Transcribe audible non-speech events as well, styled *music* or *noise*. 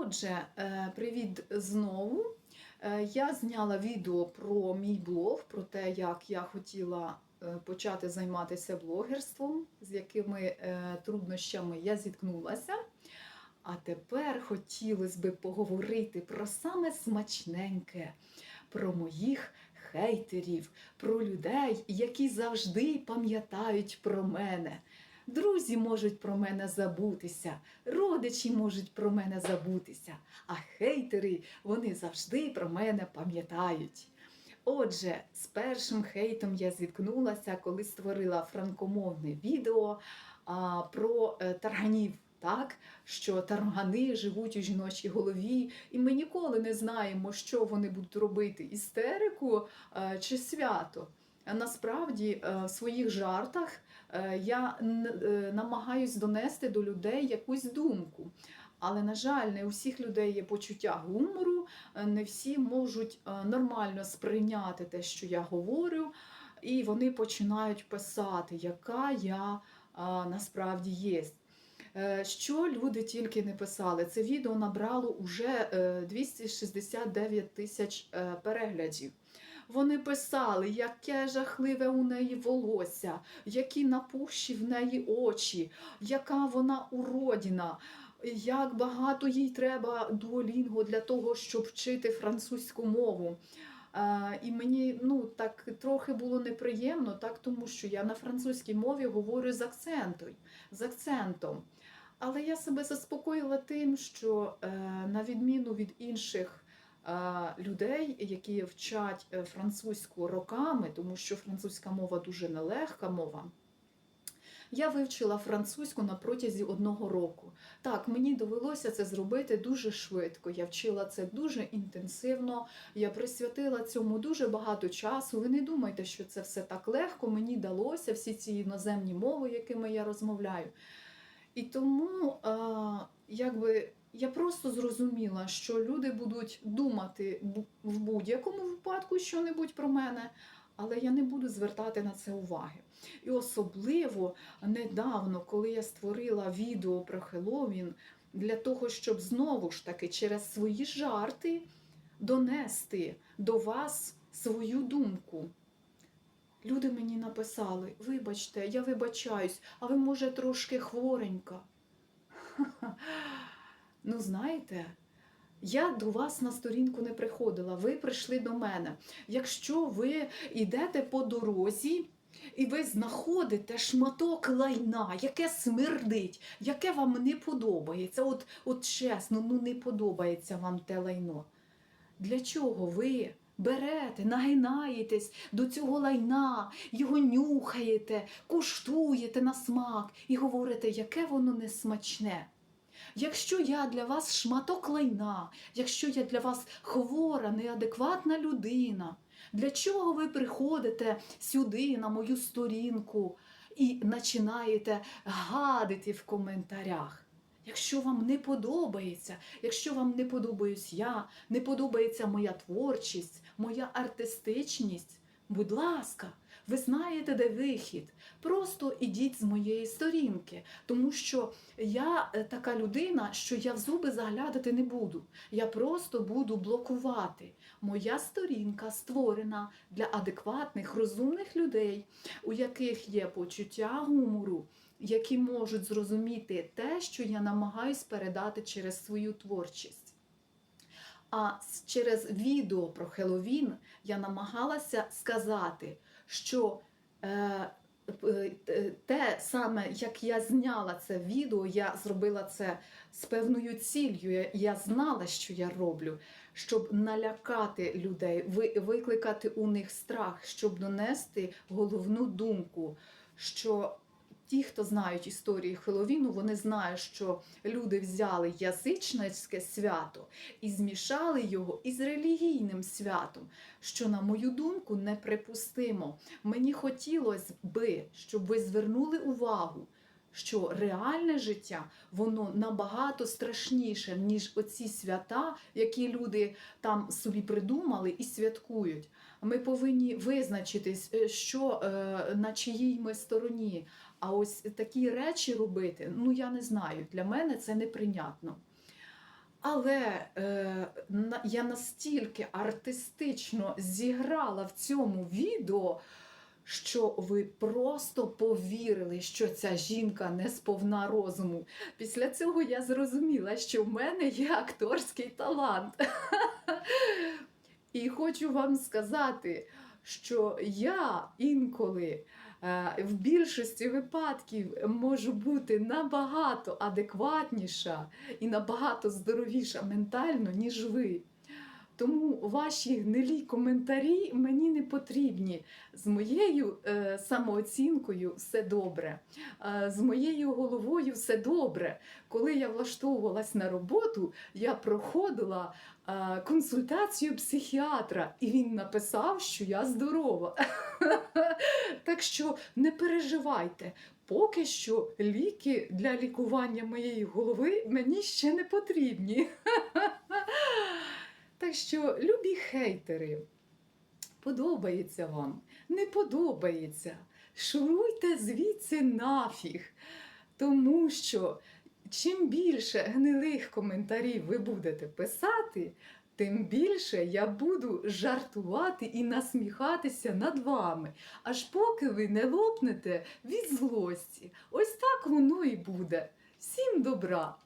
Отже, е, привіт знову. Е, Я зняла відео про мій блог, про те, як я хотіла е, почати займатися блогерством, з якими труднощами я зіткнулася. А тепер хотілося би поговорити про саме смачненьке, про моїх хейтерів, про людей, які завжди пам'ятають про мене. Друзі можуть про мене забутися, родичі можуть про мене забутися, а хейтери вони завжди про мене пам'ятають. Отже, з першим хейтом я зіткнулася, коли створила франкомовне відео а, про е, тарганів. Так, що таргани живуть у жіночій голові, і ми ніколи не знаємо, що вони будуть робити: істерику е, чи свято. Насправді, е, в своїх жартах е, я е, намагаюсь донести до людей якусь думку. Але, на жаль, не у всіх людей є почуття гумору, не всі можуть нормально сприйняти те, що я говорю, і вони починають писати, яка я насправді є. Що люди тільки не писали. Це відео набрало уже е, 269 тисяч переглядів. Вони писали, яке жахливе у неї волосся, які напущі в неї очі, яка вона уродіна, як багато їй треба дуолінго для того, щоб вчити французьку мову. Е, і мені ну так трохи було неприємно, так тому що я на французькій мові говорю з акцентом, з акцентом. Але я себе заспокоїла тим, що е, на відміну від інших людей, які вчать е, французьку роками, тому що французька мова дуже нелегка мова. Я вивчила французьку на протязі одного року. Так, мені довелося це зробити дуже швидко. Я вчила це дуже інтенсивно. Я присвятила цьому дуже багато часу. Ви не думайте, що це все так легко. Мені далося всі ці іноземні мови, якими я розмовляю. І тому, е, якби я просто зрозуміла, що люди будуть думати в будь-якому випадку що-небудь про мене, але я не буду звертати на це уваги. І особливо недавно, коли я створила відео про Хеллоуін, для того, щоб знову ж таки через свої жарти донести до вас свою думку. Люди мені написали: вибачте, я вибачаюсь, а ви, може, трошки хворенька. *laughs* Ну, знаєте, я до вас на сторінку не приходила, ви прийшли до мене. Якщо ви йдете по дорозі і ви знаходите шматок лайна, яке смердить, яке вам не подобається, от, от чесно, ну не подобається вам те лайно. Для чого ви берете, нагинаєтесь до цього лайна, його нюхаєте, куштуєте на смак і говорите, яке воно несмачне? Якщо я для вас шматок лайна, якщо я для вас хвора, неадекватна людина, для чого ви приходите сюди на мою сторінку і починаєте гадити в коментарях? Якщо вам не подобається, якщо вам не подобаюсь я, не подобається моя творчість, моя артистичність, будь ласка, ви знаєте, де вихід. Просто ідіть з моєї сторінки, тому що я е, така людина, що я в зуби заглядати не буду. Я просто буду блокувати. Моя сторінка створена для адекватних, розумних людей, у яких є почуття гумору, які можуть зрозуміти те, що я намагаюсь передати через свою творчість. А через відео про Хеллоуін я намагалася сказати, що е, е, те саме, як я зняла це відео, я зробила це з певною ціллю. Я, знала, що я роблю, щоб налякати людей, ви, викликати у них страх, щоб донести головну думку, що ті, хто знають історії Хеловіну, вони знають, що люди взяли язичницьке свято і змішали його із релігійним святом, що, на мою думку, неприпустимо. Мені хотілося би, щоб ви звернули увагу. Що реальне життя воно набагато страшніше, ніж оці свята, які люди там собі придумали і святкують. Ми повинні визначитись, е, що е, на чиїй ми стороні. А ось такі речі робити, ну я не знаю, для мене це неприйнятно. Але е, я настільки артистично зіграла в цьому відео, що ви просто повірили, що ця жінка не сповна розуму. Після цього я зрозуміла, що в мене є акторський талант. І хочу вам сказати, що я інколи е, в більшості випадків можу бути набагато адекватніша і набагато здоровіша ментально, ніж ви. Тому ваші гнилі коментарі мені не потрібні. З моєю е, самооцінкою все добре, е, з моєю головою все добре. Коли я влаштовувалась на роботу, я проходила е, консультацію психіатра, і він написав, що я здорова. *laughs* Так що не переживайте, поки що ліки для лікування моєї голови мені ще не потрібні. *laughs* Так що, любі хейтери, подобається вам, не подобається. Шуруйте звідси нафіг. Тому що чим більше гнилих коментарів ви будете писати, тим більше я буду жартувати і насміхатися над вами, аж поки ви не лопнете від злості. Ось так воно і буде. Всім добра!